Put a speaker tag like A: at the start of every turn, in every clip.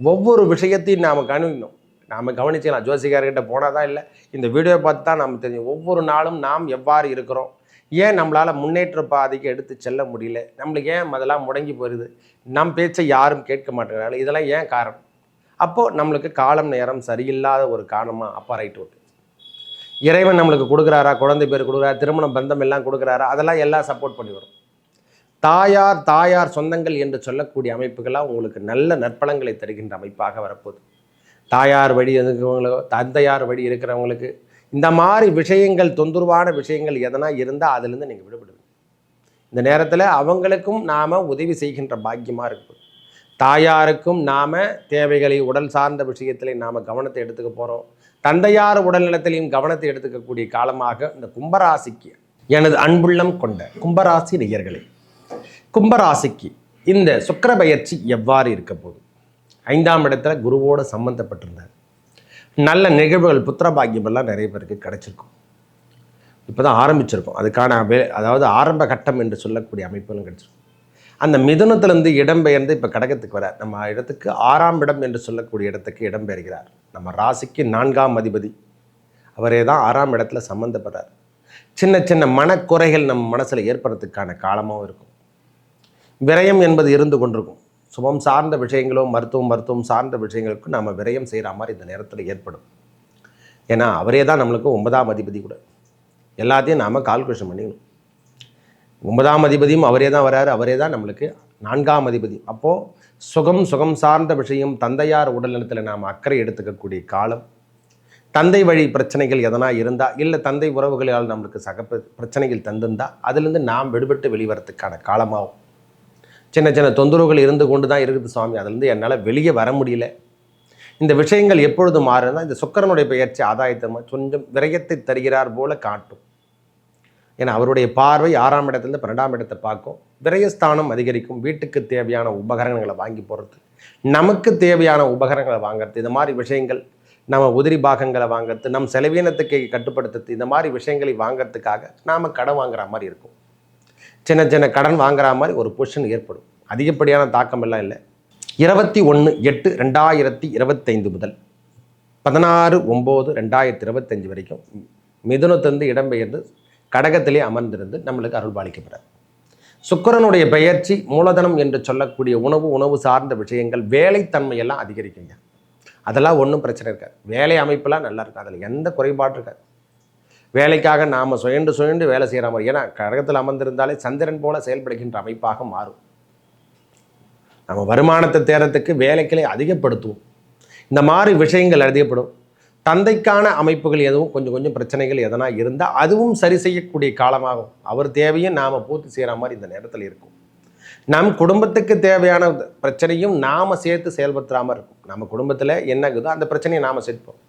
A: ஒவ்வொரு விஷயத்தையும் நாம் கவனிக்கணும் நாம் கவனிச்சுக்கலாம். ஜோசிகார்கிட்ட போனால் தான் இல்லை. இந்த வீடியோ பார்த்து தான் நாம் தெரியும். ஒவ்வொரு நாளும் நாம் எவ்வாறு இருக்கிறோம்? ஏன் நம்மளால் முன்னேற்ற பாதைக்கு எடுத்து செல்ல முடியல? நம்மளுக்கு ஏன் அதெல்லாம் முடங்கி போயிடுது நம் பேச்சை யாரும் கேட்க மாட்டேங்கிறாங்க இதெல்லாம் ஏன் காரணம்? அப்போது நம்மளுக்கு காலம் நேரம் சரியில்லாத ஒரு காரணமாக அப்பா ரைட் ஓட்டு இறைவன் நம்மளுக்கு கொடுக்குறாரா? குழந்தை பேர் கொடுக்குறாரா? திருமண பந்தம் எல்லாம் கொடுக்குறாரா? அதெல்லாம் எல்லாம் சப்போர்ட் பண்ணி வரும். தாயார் தாயார் சொந்தங்கள் என்று சொல்லக்கூடிய அமைப்புகளாக உங்களுக்கு நல்ல நற்பலங்களை தருகின்ற அமைப்பாக வரப்போகுது. தாயார் வழி இருக்கிறவங்களோ தந்தையார் வழி இருக்கிறவங்களுக்கு இந்த மாதிரி விஷயங்கள் தொந்தரவான விஷயங்கள் எதனா இருந்தால் அதுலேருந்து நீங்கள் விடுபடுவீங்க இந்த நேரத்தில் அவங்களுக்கும் நாம் உதவி செய்கின்ற பாக்கியமாக இருக்கும். தாயாருக்கும் நாம் தேவைகளை உடல் சார்ந்த விஷயத்தில் நாம் கவனத்தை எடுத்துக்க போகிறோம் தந்தையார் உடல்நலத்திலையும் கவனத்தை எடுத்துக்கக்கூடிய காலமாக இந்த கும்பராசிக்கு எனது அன்புள்ளம் கொண்ட கும்பராசி நேயர்களே கும்பராசிக்கு இந்த சுக்கர பயிற்சி எவ்வாறு இருக்க போகுது? ஐந்தாம் இடத்துல குருவோடு சம்மந்தப்பட்டிருந்தார் நல்ல நிகழ்வுகள் புத்திர பாக்கியமெல்லாம் நிறைய பேருக்கு கிடைச்சிருக்கும். இப்போ தான் ஆரம்பிச்சிருக்கோம். அதுக்கான வே அதாவது ஆரம்ப கட்டம் என்று சொல்லக்கூடிய அமைப்புகளும் கிடைச்சிருக்கும். அந்த மிதுனத்திலிருந்து இடம்பெயர்ந்து இப்போ கடகத்துக்கு வர நம்ம இடத்துக்கு ஆறாம் இடம் என்று சொல்லக்கூடிய இடத்துக்கு இடம்பெயர்கிறார். நம்ம ராசிக்கு நான்காம் அதிபதி. அவரே தான் ஆறாம் இடத்துல சம்மந்தப்படுறார் சின்ன சின்ன மனக்குறைகள் நம்ம மனசில் ஏற்படுறதுக்கான காலமாகவும் இருக்கும். விரயம் என்பது இருந்து கொண்டிருக்கும். சுபம் சார்ந்த விஷயங்களோ மருத்துவம் மருத்துவம் சார்ந்த விஷயங்களுக்கும் நாம் விரயம் செய்கிற மாதிரி இந்த நேரத்தில் ஏற்படும். ஏன்னா அவரே தான் நம்மளுக்கு ஒன்பதாம் அதிபதி கூட. எல்லாத்தையும் நாம் கால்குலேஷன் பண்ணிக்கணும். ஒன்பதாம் அதிபதியும் அவரே தான் வராரு அவரே தான் நம்மளுக்கு நான்காம் அதிபதி. அப்போது சுகம் சுகம் சார்ந்த விஷயம் தந்தையார் உடல்நலத்தில் நாம் அக்கறை எடுத்துக்கக்கூடிய காலம். தந்தை வழி பிரச்சனைகள் எதனா இருந்தால் இல்லை தந்தை உறவுகளால் நம்மளுக்கு சக பிரச்சனைகள் தந்திருந்தால் அதுலேருந்து நாம் விடுபட்டு வெளிவரத்துக்கான காலமாகும். சின்ன சின்ன தொந்தரவுகள் இருந்து கொண்டு தான் இருக்குது சுவாமி அதுலேருந்து என்னால் வெளியே வர முடியல. இந்த விஷயங்கள் எப்பொழுது மாறுனா இந்த சுக்கரனுடைய பெயர்ச்சி ஆதாயத்தை கொஞ்சம் விரயத்தை தருகிறார் போல காட்டும். ஏன்னா அவருடைய பார்வை ஆறாம் இடத்துலேருந்து பன்னெண்டாம் இடத்தை பார்க்கும். விரயஸ்தானம் அதிகரிக்கும். வீட்டுக்கு தேவையான உபகரணங்களை வாங்கி போகிறது நமக்கு தேவையான உபகரணங்களை வாங்குறது. இந்த மாதிரி விஷயங்கள் நம்ம உதிரி பாகங்களை வாங்குறது நம் செலவீனத்துக்கு கட்டுப்படுத்துறது இந்த மாதிரி விஷயங்களை வாங்குறதுக்காக நாம் கடன் வாங்குற மாதிரி இருக்கும். சின்ன சின்ன கடன் வாங்குற மாதிரி ஒரு பொசிஷன் ஏற்படும். அதிகப்படியான தாக்கம் எல்லாம் இல்லை. இருபத்தி ஒன்று எட்டு ரெண்டாயிரத்தி இருபத்தைந்து முதல் பதினாறு ஒம்பது ரெண்டாயிரத்தி இருபத்தஞ்சி வரைக்கும் மிதுனத்திலிருந்து இடம்பெயர்ந்து கடகத்திலே அமர்ந்திருந்து நம்மளுக்கு அருள்பாலிக்கப்படுறார் சுக்கிரனுடைய பெயர்ச்சி மூலதனம் என்று சொல்லக்கூடிய உணவு உணவு சார்ந்த விஷயங்கள் வேலைத்தன்மையெல்லாம் அதிகரிக்குங்க. அதெல்லாம் ஒன்றும் பிரச்சனை இருக்காது. வேலை அமைப்பெல்லாம் நல்லா இருக்கும். அதில் எந்த குறைபாடு இருக்காது. வேலைக்காக நாம் சுயண்டு சுயண்டு வேலை செய்கிற மாதிரி. ஏன்னா கழகத்தில் அமர்ந்திருந்தாலே சந்திரன் போல செயல்படுகின்ற அமைப்பாக மாறும். நம்ம வருமானத்தை தேரத்துக்கு வேலைகளை அதிகப்படுத்துவோம். இந்த மாதிரி விஷயங்கள் அதிகப்படும். தந்தைக்கான அமைப்புகள் எதுவும் கொஞ்சம் கொஞ்சம் பிரச்சனைகள் எதனா இருந்தால் அதுவும் சரி செய்யக்கூடிய காலமாகும். அவர் தேவையும் நாம் பூர்த்தி செய்கிற மாதிரி இந்த நேரத்தில் இருக்கும். நம் குடும்பத்துக்கு தேவையான பிரச்சனையும் நாம் சேர்த்து செயல்படுத்துகிற இருக்கும். நம்ம குடும்பத்தில் என்ன இருக்குதோ அந்த பிரச்சனையை நாம் சேர்ப்போம்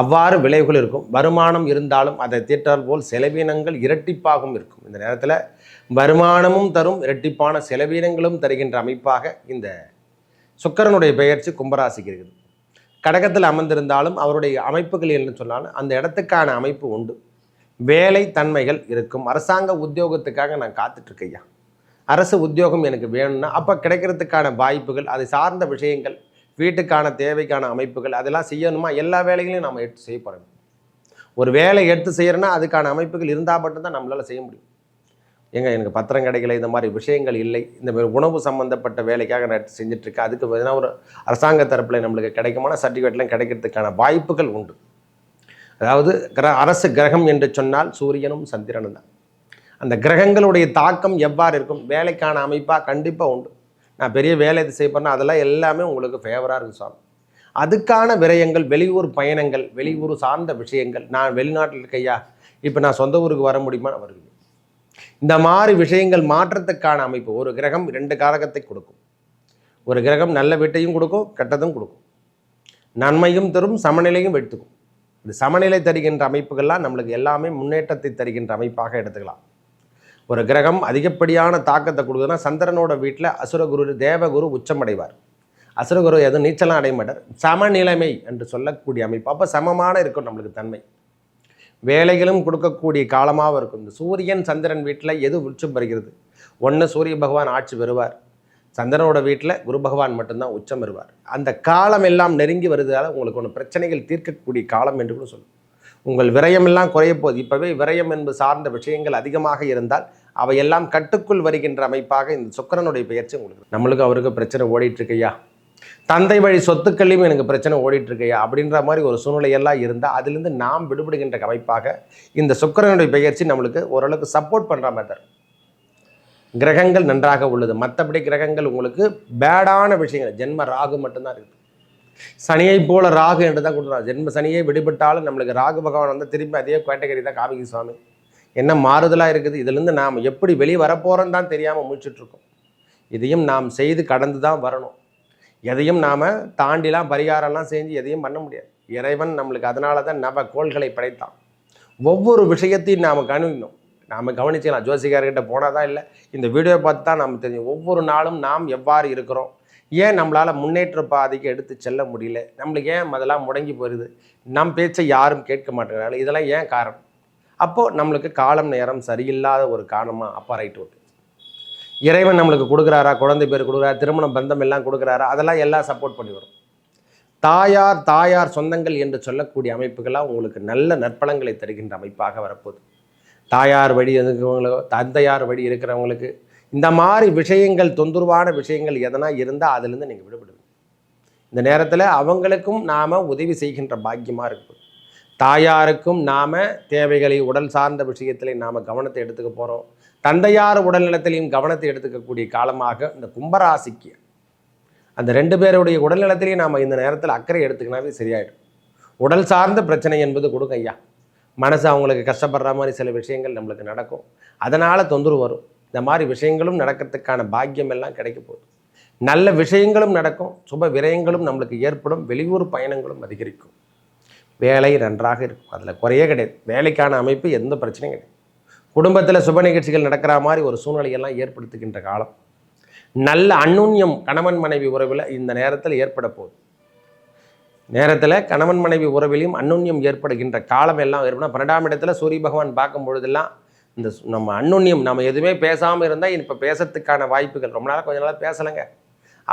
A: அவ்வாறு விளைவுகள் இருக்கும். வருமானம் இருந்தாலும் அதை தீட்டால் போல் செலவீனங்கள் இரட்டிப்பாகவும் இருக்கும். இந்த நேரத்தில் வருமானமும் தரும் இரட்டிப்பான செலவீனங்களும் தருகின்ற அமைப்பாக இந்த சுக்கரனுடைய பெயர்ச்சி கும்பராசிக்கு இருக்குது. கடகத்தில் அமர்ந்திருந்தாலும் அவருடைய அமைப்புகள் என்று சொன்னாலும் அந்த இடத்துக்கான அமைப்பு உண்டு. வேலை தன்மைகள் இருக்கும். அரசாங்க உத்தியோகத்துக்காக நான் காத்துட்ருக்கையா அரசு உத்தியோகம் எனக்கு வேணும்னா அப்போ கிடைக்கிறதுக்கான வாய்ப்புகள் அதை சார்ந்த விஷயங்கள் வீட்டுக்கான தேவைக்கான அமைப்புகள் அதெல்லாம் செய்யணுமா? எல்லா வேலைகளையும் நம்ம எடுத்து செய்ய போகிறோம் ஒரு வேலை எடுத்து செய்கிறோன்னா அதுக்கான அமைப்புகள் இருந்தால் மட்டும்தான் நம்மளால் செய்ய முடியும். ஏங்க எனக்கு பத்திரம் கிடைக்கல இந்த மாதிரி விஷயங்கள் இல்லை. இந்த மாதிரி உணவு சம்மந்தப்பட்ட வேலைக்காக நான் எடுத்து செஞ்சுட்ருக்கேன். அதுக்கு எதனா ஒரு அரசாங்க தரப்பில் நம்மளுக்கு கிடைக்குமான சர்டிஃபிகேட்லாம் கிடைக்கிறதுக்கான வாய்ப்புகள் உண்டு. அதாவது கிர அரசு கிரகம் என்று சொன்னால் சூரியனும் சந்திரனும் தான் அந்த கிரகங்களுடைய தாக்கம் எவ்வாறு இருக்கும்? வேலைக்கான அமைப்பாக கண்டிப்பாக உண்டு. நான் பெரிய வேலை இது செய்ய அதெல்லாம் எல்லாமே உங்களுக்கு ஃபேவராக இருக்கும் சாமி. அதுக்கான விரயங்கள் வெளியூர் பயணங்கள் வெளியூர் சார்ந்த விஷயங்கள் நான் வெளிநாட்டில் இருக்கையா இப்போ நான் சொந்த ஊருக்கு வர முடியுமா? நான் வருவேன் இந்த மாதிரி விஷயங்கள் மாற்றத்துக்கான அமைப்பு ஒரு கிரகம் ரெண்டு காரகத்தை கொடுக்கும். ஒரு கிரகம் நல்ல வீட்டையும் கொடுக்கும் கெட்டதும் கொடுக்கும். நன்மையும் தரும் சமநிலையும் எடுத்துக்கும் இந்த சமநிலை தருகின்ற அமைப்புகள்லாம் நம்மளுக்கு எல்லாமே முன்னேற்றத்தை தருகின்ற அமைப்பாக எடுத்துக்கலாம். ஒரு கிரகம் அதிகப்படியான தாக்கத்தை கொடுக்குதுன்னா சந்திரனோட வீட்டில் அசுரகுரு தேவகுரு உச்சமடைவார். அசுரகுரு எதுவும் நீச்சலாம் அடைய மாட்டார் சமநிலைமை என்று சொல்லக்கூடிய அமைப்பு. அப்போ சமமான இருக்கும் நம்மளுக்கு தன்மை. வேலைகளும் கொடுக்கக்கூடிய காலமாக இருக்கும். இந்த சூரியன் சந்திரன் வீட்டில் எது உச்சம் பெறுகிறது? ஒன்று சூரிய பகவான் ஆட்சி பெறுவார். சந்திரனோட வீட்டில் குரு பகவான் மட்டும்தான் உச்சம் வருவார் அந்த காலம் எல்லாம் நெருங்கி வருவதால் உங்களுக்கு ஒன்று பிரச்சனைகள் தீர்க்கக்கூடிய காலம் என்று கூட சொல்லுவோம் உங்கள் விரயமெல்லாம் குறைய இப்போவே விரயம் என்பது சார்ந்த விஷயங்கள் அதிகமாக இருந்தால் அவையெல்லாம் கட்டுக்குள் வருகின்ற அமைப்பாக இந்த சுக்கரனுடைய பெயர்ச்சி உங்களுக்கு நம்மளுக்கு அவருக்கு பிரச்சனை ஓடிட்டுருக்கையா? தந்தை வழி சொத்துக்களையும் எனக்கு பிரச்சனை ஓடிட்டுருக்கையா? அப்படின்ற மாதிரி ஒரு சூழ்நிலையெல்லாம் இருந்தால் அதிலிருந்து நாம் விடுபடுகின்ற அமைப்பாக இந்த சுக்கிரனுடைய பெயர்ச்சி நம்மளுக்கு ஓரளவுக்கு சப்போர்ட் பண்ணுற மாதிரி கிரகங்கள் நன்றாக உள்ளது. மற்றபடி கிரகங்கள் உங்களுக்கு பேடான விஷயங்கள் ஜென்ம ராகு மட்டும்தான் இருக்குது. சனியை போல ராகு என்று தான் கொடுக்குறாங்க ஜென்ம சனியை விடுபட்டாலும் நம்மளுக்கு ராகு பகவான் வந்து திரும்பி அதே கேட்டகரி தான் காமிக்கு சுவாமி. என்ன மாறுதலாக இருக்குது? இதுலேருந்து நாம் எப்படி வெளியே வரப்போகிறோம் தான் தெரியாமல் முடிச்சுட்ருக்கோம் இதையும் நாம் செய்து கடந்து தான் வரணும். எதையும் நாம் தாண்டிலாம் பரிகாரம்லாம் செஞ்சு எதையும் பண்ண முடியாது. இறைவன் நம்மளுக்கு அதனால தான் நவ கோள்களை படைத்தான். ஒவ்வொரு விஷயத்தையும் நாம் கவனிக்கணும் நாம் கவனிச்சுக்கலாம். ஜோசிகார்கிட்ட போனால் தான் இல்லை. இந்த வீடியோ பார்த்து தான் நாம் தெரியும். ஒவ்வொரு நாளும் நாம் எவ்வாறு இருக்கிறோம்? ஏன் நம்மளால் முன்னேற்ற பாதைக்கு எடுத்து செல்ல முடியல? நம்மளுக்கு ஏன் அதெல்லாம் முடங்கி போயிடுது நம் பேச்சை யாரும் கேட்க மாட்டேங்கிறாங்க இதெல்லாம் ஏன் காரணம்? அப்போது நம்மளுக்கு காலம் நேரம் சரியில்லாத ஒரு காரணமாக அப்பா ரைட் ஓட்டு இறைவன் நம்மளுக்கு கொடுக்குறாரா? குழந்தை பேர் கொடுக்குறாரா? திருமணம் பந்தம் எல்லாம் கொடுக்குறாரா? அதெல்லாம் எல்லாம் சப்போர்ட் பண்ணி வரும். தாயார் தாயார் சொந்தங்கள் என்று சொல்லக்கூடிய அமைப்புகளாக உங்களுக்கு நல்ல நற்பலங்களை தருகின்ற அமைப்பாக வரப்போகுது. தாயார் வழி இருக்கிறவங்களோ தந்தையார் வழி இருக்கிறவங்களுக்கு இந்த மாதிரி விஷயங்கள் தொந்தரவான விஷயங்கள் எதனா இருந்தால் அதுலேருந்து நீங்கள் விடுபடுவீங்க இந்த நேரத்தில் அவங்களுக்கும் நாம் உதவி செய்கின்ற பாக்கியமாக இருக்கும் தாயாருக்கும் நாம் தேவைகளை உடல் சார்ந்த விஷயத்திலே நாம் கவனத்தை எடுத்துக்க போகிறோம் தந்தையார் உடல்நலத்திலையும் கவனத்தை எடுத்துக்கக்கூடிய காலமாக இந்த கும்பராசிக்கு அந்த ரெண்டு பேருடைய உடல்நலத்திலையும் நாம் இந்த நேரத்தில் அக்கறை எடுத்துக்கினாவே சரியாயிடும். உடல் சார்ந்த பிரச்சனை என்பது கொடுங்க ஐயா. மனசு அவங்களுக்கு கஷ்டப்படுற மாதிரி சில விஷயங்கள் நம்மளுக்கு நடக்கும். அதனால் தொந்தரவு வரும். இந்த மாதிரி விஷயங்களும் நடக்கிறதுக்கான பாக்கியம் எல்லாம் கிடைக்க போகுது. நல்ல விஷயங்களும் நடக்கும் சுப விரயங்களும் நம்மளுக்கு ஏற்படும் வெளியூர் பயணங்களும் அதிகரிக்கும். வேலை நன்றாக இருக்கும். அதில் குறையே கிடையாது. வேலைக்கான அமைப்பு எந்த பிரச்சனையும் கிடையாது. குடும்பத்தில் சுப நிகழ்ச்சிகள் நடக்கிற மாதிரி ஒரு சூழ்நிலையெல்லாம் ஏற்படுத்துகின்ற காலம். நல்ல அந்நுண்ணியம் கணவன் மனைவி உறவில் இந்த நேரத்தில் ஏற்பட போகுது. நேரத்தில் கணவன் மனைவி உறவிலையும் அந்நுண்ணியம் ஏற்படுகின்ற காலம் எல்லாம் ஏற்படும். பன்னெண்டாம் இடத்துல சூரிய பகவான் பார்க்கும் பொழுதெல்லாம் இந்த நம்ம அந்நுண்ணியம் நம்ம எதுவுமே பேசாமல் இருந்தால் இப்போ பேசுறதுக்கான வாய்ப்புகள் ரொம்ப நாளாக கொஞ்ச நாளாக பேசலைங்க.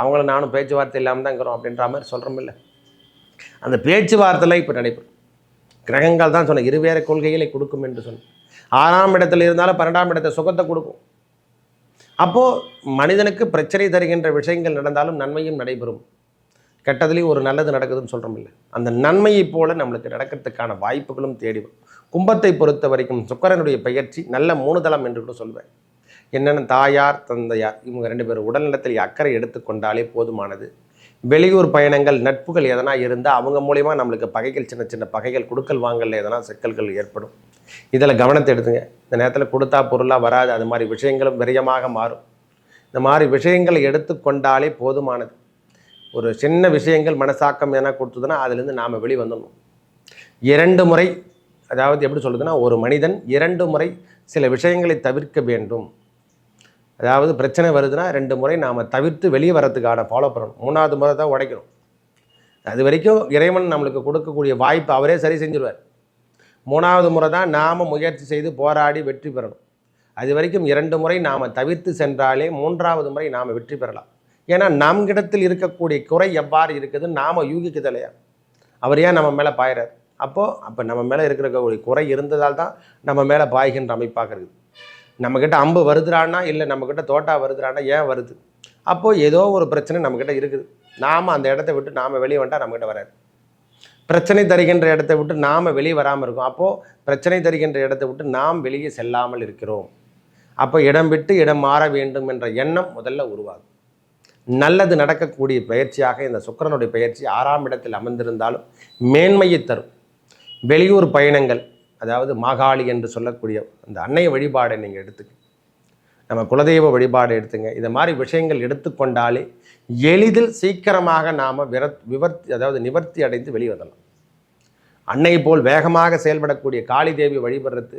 A: அவங்கள நானும் பேச்சுவார்த்தை இல்லாமல் தான் இருக்கிறோம் அப்படின்ற மாதிரி சொல்கிறோம் இல்லை. அந்த பேச்சுவார்த்தைலாம் இப்போ நடைபெறும். கிரகங்கள் தான் சொன்ன இருவேறு கொள்கைகளை கொடுக்கும் என்று சொன்னேன் ஆறாம் இடத்துல இருந்தாலும் பன்னெண்டாம் இடத்தை சுகத்தை கொடுக்கும். அப்போது மனிதனுக்கு பிரச்சனை தருகின்ற விஷயங்கள் நடந்தாலும் நன்மையும் நடைபெறும். கெட்டதுலேயும் ஒரு நல்லது நடக்குதுன்னு சொல்கிறோம் இல்லை. அந்த நன்மையை போல நம்மளுக்கு நடக்கிறதுக்கான வாய்ப்புகளும் தேடி வரும். கும்பத்தை பொறுத்த வரைக்கும் சுக்கரனுடைய பயிற்சி நல்ல மூணுதளம் என்று கூட சொல்வேன். என்னென்னு தாயார் தந்தையார் இவங்க ரெண்டு பேரும் உடல்நலத்தில் அக்கறை எடுத்துக்கொண்டாலே போதுமானது. வெளியூர் பயணங்கள் நட்புகள் எதனா இருந்தால் அவங்க மூலயமா நம்மளுக்கு பகைகள் சின்ன சின்ன பகைகள் கொடுக்கல் வாங்கல எதனா சிக்கல்கள் ஏற்படும். இதில் கவனத்தை எடுத்துங்க. இந்த நேரத்தில் கொடுத்தா பொருளாக வராது. அது மாதிரி விஷயங்களும் விரயமாக மாறும். இந்த மாதிரி விஷயங்களை எடுத்துக்கொண்டாலே போதுமானது. ஒரு சின்ன விஷயங்கள் மனசாக்கம் எதனா கொடுத்ததுன்னா அதுலேருந்து நாம் வெளி வந்துடணும். இரண்டு முறை அதாவது எப்படி சொல்கிறதுனா ஒரு மனிதன் இரண்டு முறை சில விஷயங்களை தவிர்க்க வேண்டும். அதாவது பிரச்சனை வருதுன்னா ரெண்டு முறை நாம் தவிர்த்து வெளியே வரதுக்கான ஃபாலோ பண்ணணும். மூணாவது முறை தான் உடைக்கணும். அது வரைக்கும் இறைவன் நம்மளுக்கு கொடுக்கக்கூடிய வாய்ப்பு அவரே சரி செஞ்சிருவார். மூணாவது முறை தான் நாம் முயற்சி செய்து போராடி வெற்றி பெறணும். அது வரைக்கும் இரண்டு முறை நாம் தவிர்த்து சென்றாலே மூன்றாவது முறை நாம் வெற்றி பெறலாம். ஏன்னா நம்மிடத்தில் இருக்கக்கூடிய குறை எவ்வாறு இருக்குதுன்னு நாம் யூகிக்குது அவர் ஏன் நம்ம மேலே பாயிறார்? அப்போது அப்போ நம்ம மேலே இருக்கிற குறை இருந்ததால் தான் நம்ம மேலே பாய்கின்ற அமைப்பாக இருக்குது. நம்மக்கிட்ட அம்பு வருதுறான்னா இல்லை நம்மக்கிட்ட தோட்டா வருதுறான்னா ஏன் வருது? அப்போது ஏதோ ஒரு பிரச்சனை நம்மக்கிட்ட இருக்குது. நாம் அந்த இடத்த விட்டு நாம் வெளியே வந்துட்டால் நம்மக்கிட்ட வராது. பிரச்சனை தருகின்ற இடத்த விட்டு நாம் வெளியே வராமல் இருக்கோம். அப்போது பிரச்சனை தருகின்ற இடத்தை விட்டு நாம் வெளியே செல்லாமல் இருக்கிறோம். அப்போ இடம் விட்டு இடம் மாற வேண்டும் என்ற எண்ணம் முதல்ல உருவாகும். நல்லது நடக்கக்கூடிய பயிற்சியாக இந்த சுக்கிரனுடைய பயிற்சி ஆறாம் இடத்தில் அமர்ந்திருந்தாலும் மேன்மையை தரும். வெளியூர் பயணங்கள் அதாவது மாகாளி என்று சொல்லக்கூடிய அந்த அன்னைய வழிபாடை நீங்கள் எடுத்துக்க. நம்ம குலதெய்வ வழிபாடு எடுத்துங்க. இந்த மாதிரி விஷயங்கள் எடுத்துக்கொண்டாலே எளிதில் சீக்கிரமாக நாம் விரத் விவர்த்தி அதாவது நிவர்த்தி அடைந்து வெளிவரலாம். அன்னை போல் வேகமாக செயல்படக்கூடிய காளி தேவி வழிபடுறது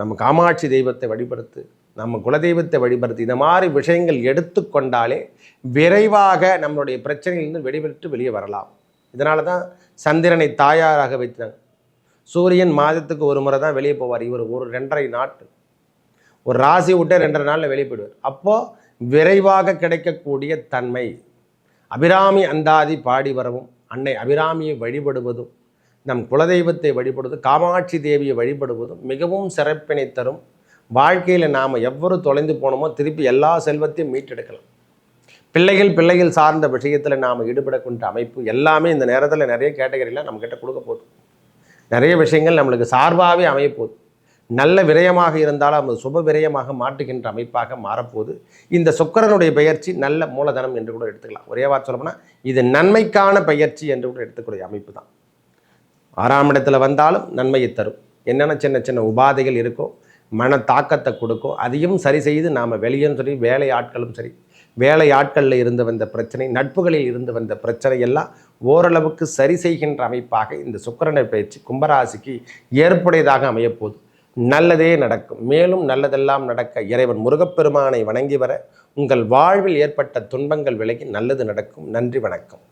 A: நம்ம காமாட்சி தெய்வத்தை வழிபடுத்து நம்ம குலதெய்வத்தை வழிபடுத்து இந்த மாதிரி விஷயங்கள் எடுத்துக்கொண்டாலே விரைவாக நம்மளுடைய பிரச்சனையிலிருந்து வெளிப்பட்டு வெளியே வரலாம். இதனால தான் சந்திரனை தாயாராக வைத்தாங்க சூரியன் மாதத்துக்கு ஒரு முறை தான் வெளியே போவார். இவர் ஒரு ரெண்டரை நாட்டு. ஒரு ராசி விட்டே ரெண்டரை நாளில் வெளியே போயிடுவார். அப்போது விரைவாக கிடைக்கக்கூடிய தன்மை. அபிராமி அந்தாதி பாடி வரவும் அன்னை அபிராமியை வழிபடுவதும் நம் குலதெய்வத்தை வழிபடுவதும் காமாட்சி தேவியை வழிபடுவதும் மிகவும் சிறப்பினை தரும். வாழ்க்கையில் நாம் எவ்வளவு தொலைந்து போனோமோ திருப்பி எல்லா செல்வத்தையும் மீட்டெடுக்கலாம். பிள்ளைகள் பிள்ளைகள் சார்ந்த விஷயத்தில் நாம் ஈடுபடக்கூடிய அமைப்பு எல்லாமே இந்த நேரத்தில் நிறைய கேட்டகரியில் நம்மக்கிட்ட கொடுக்க போதும். நிறைய விஷயங்கள் நம்மளுக்கு சார்பாகவே அமையப்போகுது. நல்ல விரயமாக இருந்தாலும் அது சுப விரயமாக மாற்றுகின்ற அமைப்பாக மாறப்போகுது. இந்த சுக்கரனுடைய பயிற்சி நல்ல மூலதனம் என்று கூட எடுத்துக்கலாம். ஒரே வார்த்தை சொல்லப்போனால் இது நன்மைக்கான பயிற்சி என்று கூட எடுத்துக்கூடிய அமைப்பு தான். ஆறாம் இடத்துல வந்தாலும் நன்மையை தரும். என்னென்ன சின்ன சின்ன உபாதைகள் இருக்கோ மன தாக்கத்தை கொடுக்கும் அதையும் சரி செய்து நாம் வெளியும் சரி வேலை ஆட்களும் சரி வேலை ஆட்களில் இருந்து வந்த பிரச்சனை நட்புகளில் இருந்து வந்த பிரச்சனை எல்லாம் ஓரளவுக்கு சரி செய்கின்ற அமைப்பாக இந்த சுக்கரனை பயிற்சி கும்பராசிக்கு ஏற்புடையதாக அமையப்போகுது. நல்லதே நடக்கும். மேலும் நல்லதெல்லாம் நடக்க இறைவன் முருகப்பெருமானை வணங்கி வர உங்கள் வாழ்வில் ஏற்பட்ட துன்பங்கள் விலகி நல்லது நடக்கும். நன்றி வணக்கம்.